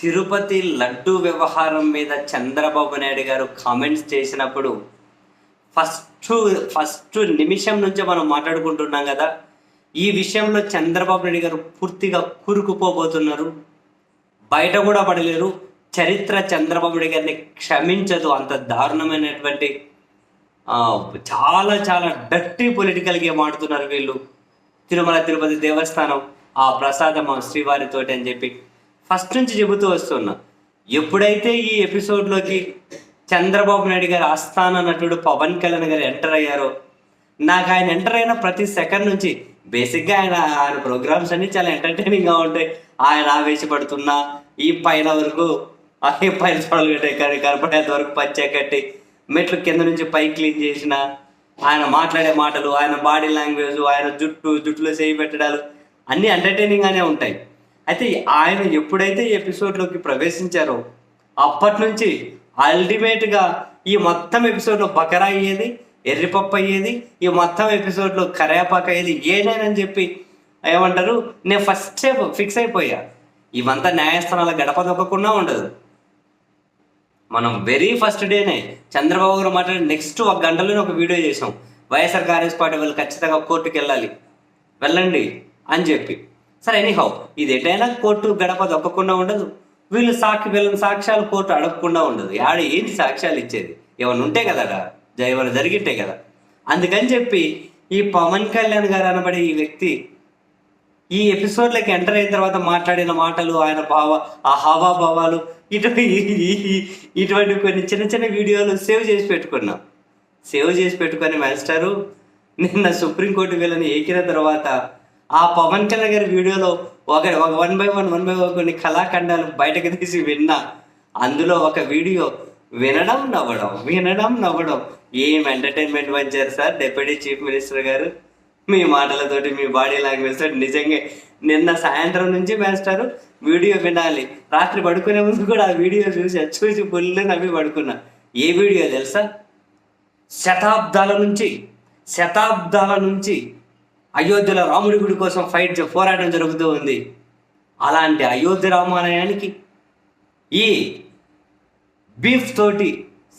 తిరుపతి లడ్డు వ్యవహారం మీద చంద్రబాబు నాయుడు గారు కామెంట్స్ చేసినప్పుడు ఫస్ట్ ఫస్ట్ నిమిషం నుంచే మనం మాట్లాడుకుంటున్నాం కదా. ఈ విషయంలో చంద్రబాబు నాయుడు గారు పూర్తిగా కూరుకుపోబోతున్నారు. బయట కూడా పడలేరు. చరిత్ర చంద్రబాబు నాయుడు గారిని క్షమించదు. అంత దారుణమైనటువంటి చాలా చాలా డట్టి పొలిటికల్ గేమ్ ఆడుతున్నారు వీళ్ళు. తిరుమల తిరుపతి దేవస్థానం ఆ ప్రసాదం శ్రీవారితోటి అని చెప్పి ఫస్ట్ నుంచి చెబుతూ వస్తున్నా. ఎప్పుడైతే ఈ ఎపిసోడ్లోకి చంద్రబాబు నాయుడు గారి ఆస్థాన నటుడు పవన్ కళ్యాణ్ గారు ఎంటర్ అయ్యారో నాకు ఆయన ఎంటర్ అయిన ప్రతి సెకండ్ నుంచి బేసిక్గా ఆయన ఆయన ప్రోగ్రామ్స్ అన్ని చాలా ఎంటర్టైనింగ్గా ఉంటాయి. ఆయన ఆవేశపడుతున్నా ఈ పైన వరకు ఈ పైన చూడలు కట్టే కనపడేంత వరకు పంచే కట్టి మెట్లు కింద నుంచి పై క్లీన్ చేసిన ఆయన మాట్లాడే మాటలు ఆయన బాడీ లాంగ్వేజ్ ఆయన జుట్టు జుట్టులో చేయి పెట్టడాలు అన్నీ ఎంటర్టైనింగ్గానే ఉంటాయి. అయితే ఆయన ఎప్పుడైతే ఎపిసోడ్లోకి ప్రవేశించారో అప్పటి నుంచి అల్టిమేట్గా ఈ మొత్తం ఎపిసోడ్లో బకరా అయ్యేది ఎర్రిపప్పు అయ్యేది ఈ మొత్తం ఎపిసోడ్లో కరేపాక అయ్యేది ఏనేనని చెప్పి ఏమంటారు నేను ఫస్ట్ ఫిక్స్ అయిపోయా. ఇవంతా న్యాయస్థానాల గడప దొక్కకుండా ఉండదు. మనం వెరీ ఫస్ట్ డేనే చంద్రబాబు గారు మాట్లాడి నెక్స్ట్ ఒక గంటలోనే ఒక వీడియో చేసాం. వైఎస్ఆర్ కాంగ్రెస్ పార్టీ వాళ్ళు ఖచ్చితంగా కోర్టుకి వెళ్ళాలి వెళ్ళండి అని చెప్పి. సరే ఎనీహౌ ఇది ఎటైనా కోర్టు గడప దొక్కకుండా ఉండదు. వీళ్ళు సాక్షి వీళ్ళని సాక్ష్యాలు కోర్టు అడగకుండా ఉండదు. ఆడ ఏంటి సాక్ష్యాలు ఇచ్చేది? ఏమైనా ఉంటే కదా ఏమైనా జరిగింటే కదా. అందుకని చెప్పి ఈ పవన్ కళ్యాణ్ గారు అనబడే ఈ వ్యక్తి ఈ ఎపిసోడ్లకి ఎంటర్ అయిన తర్వాత మాట్లాడిన మాటలు ఆయన భావ ఆ హావాభావాలు ఇటువంటి ఇటువంటి కొన్ని చిన్న చిన్న వీడియోలు సేవ్ చేసి పెట్టుకున్నాం. సేవ్ చేసి పెట్టుకొని మాస్టరు నిన్న సుప్రీంకోర్టు వీళ్ళని ఏకిన తర్వాత ఆ పవన్ కళ్యాణ్ గారి వీడియోలో ఒక ఒక one by one one by one కొన్ని కళాఖండాలు బయటకు తీసి విన్నా. అందులో ఒక వీడియో వినడం నవ్వడం వినడం నవ్వడం. ఏం ఎంటర్టైన్మెంట్ పంచారు సార్? డిప్యూటీ చీఫ్ మినిస్టర్ గారు మీ మాటలతోటి మీ బాడీ లాంగ్వేజ్ తోటి నిజంగా నిన్న సాయంత్రం నుంచి మేస్తారు వీడియో వినాలి. రాత్రి పడుకునే ముందు కూడా ఆ వీడియో చూసి చూసి ఫుల్ నవ్వి పడుకున్నా. ఏ వీడియో తెలుసా? శతాబ్దాల నుంచి శతాబ్దాల నుంచి అయోధ్యలో రాముడి గుడి కోసం ఫైట్ పోరాటం జరుగుతూ ఉంది. అలాంటి అయోధ్య రామాలయానికి ఈ బీఫ్ తోటి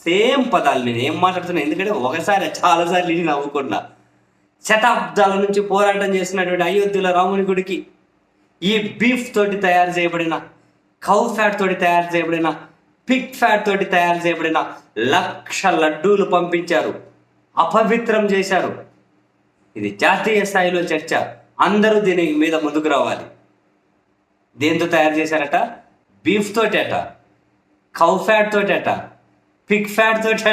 సేమ్ పదాలు నేను ఏం మాట్లాడుతున్నా ఎందుకంటే ఒకసారి చాలాసార్లు ఇది నవ్వుకున్నా. శతాబ్దాల నుంచి పోరాటం చేసినటువంటి అయోధ్యలో రాముని గుడికి ఈ బీఫ్ తోటి తయారు చేయబడిన కౌ ఫ్యాట్ తోటి తయారు చేయబడిన పిక్ ఫ్యాట్ తోటి తయారు చేయబడిన లక్ష లడ్డూలు పంపించారు. అపవిత్రం చేశారు. ఇది జాతీయ స్థాయిలో చర్చ. అందరూ దీని మీద ముందుకు రావాలి. దేంతో తయారు చేశారట? బీఫ్ తోటి కౌ ఫ్యాట్ తోటి పిక్ ఫ్యాట్ తోటి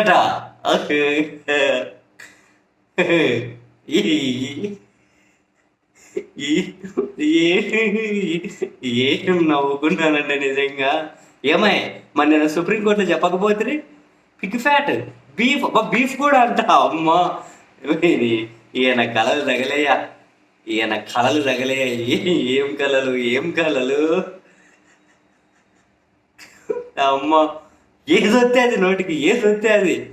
ఈ- ఏం నవ్వుకున్నానండి నిజంగా. ఏమై మరి నేను సుప్రీంకోర్టులో చెప్పకపోతే పిక్ ఫ్యాట్ బీఫ్ బీఫ్ కూడా అంట. అమ్మా. ఇది ఈయన కళలు తగలేయ ఈయన కళలు తగలేయ ఏం కళలు ఏం కళలు అమ్మ ఏదొస్తే అది నోటికి? ఏదొస్తే అది?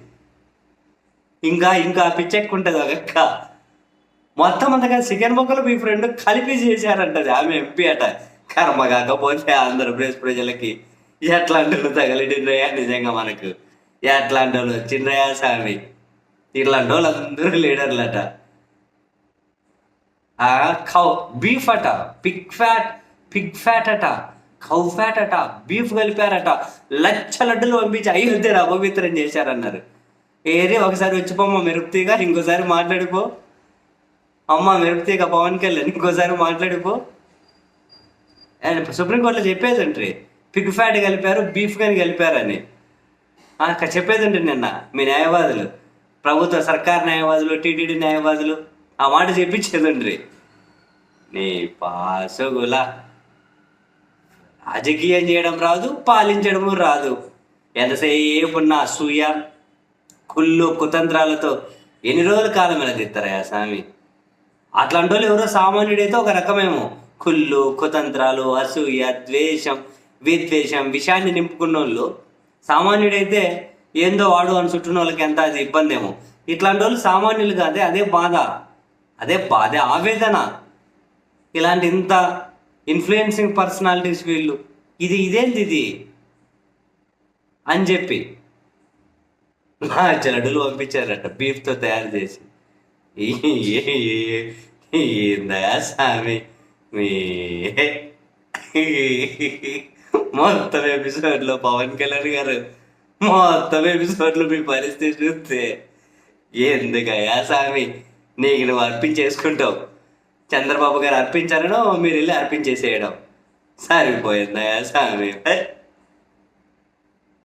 ఇంకా ఇంకా పిచ్చెక్కుంటుంది ఒక అక్క. మొత్తం అంతగా చికెన్ మొక్కలు మీ ఫ్రెండ్ కలిపి చేశారంటది ఆమె ఎంపీ అట. కర్మ కాకపోతే ఆంధ్రప్రదేశ్ ప్రజలకి ఎట్లాంటి వాళ్ళు తగలిండ్రయ్యా నిజంగా మనకు? ఎట్లాంటి వాళ్ళు వచ్చిండ్రయా స్వామి? ఇట్లాంటి వాళ్ళు అందరూ లీడర్లట. కౌ బీఫ్ అట పిగ్ ఫ్యాట్ పిగ్ ఫ్యాట్ అట కౌ ఫ్యాట్ అట బీఫ్ కలిపారట. లచ్చ లడ్డులు పంపించి అయోధ్యను అపవిత్రం చేశారన్నారు. ఏరే ఒకసారి వచ్చిపోమ్మ మెరుపుతీగా ఇంకోసారి మాట్లాడిపో అమ్మ మెరుపుతీగా పవన్ కళ్యాణ్ ఇంకోసారి మాట్లాడిపో సుప్రీంకోర్టులో చెప్పేది ఉంటుంది పిగ్ ఫ్యాట్ కలిపారు బీఫ్ కానీ కలిపారని. చెప్పేదండి నిన్న మీ న్యాయవాదులు. ప్రభుత్వ సర్కార్ న్యాయవాదులు టీటీడీ న్యాయవాదులు ఆ మాట చెప్పించేది నీ పాసుగుల. రాజకీయం చేయడం రాదు పాలించడము రాదు. ఎంతసేపు ఉన్న అసూయ కుళ్ళు కుతంత్రాలతో ఎన్ని రోజుల కాలం వెనదిస్తారా స్వామి? అట్లాంటి వాళ్ళు ఎవరో సామాన్యుడైతే ఒక రకమేమో. కుళ్ళు కుతంత్రాలు అసూయ ద్వేషం విద్వేషం విషాన్ని నింపుకున్న వాళ్ళు సామాన్యుడైతే ఏందో వాడు అని చుట్టూన వాళ్ళకి ఎంత అది ఇబ్బంది ఏమో ఇట్లాంటి వాళ్ళు సామాన్యులు కాదే అదే బాధ. అదే బాధ ఆవేదన. ఇలాంటి ఇంత ఇన్ఫ్లుయెన్సింగ్ పర్సనాలిటీస్ వీళ్ళు. ఇది ఇదేంది ఇది? అని చెప్పి మా జడులు పంపించారట బీఫ్తో తయారు చేసి. ఏందయా స్వామి మీ మొత్తం ఎపిసోడ్లో పవన్ కళ్యాణ్ గారు మొత్తం ఎపిసోడ్లో మీ పరిస్థితి చూస్తే ఎందుకయ్యా స్వామి నీకు నువ్వు అర్పించేసుకుంటావు. చంద్రబాబు గారు అర్పించారనో మీరు వెళ్ళి అర్పించేసేయడం. సరిపోయిందా సామి?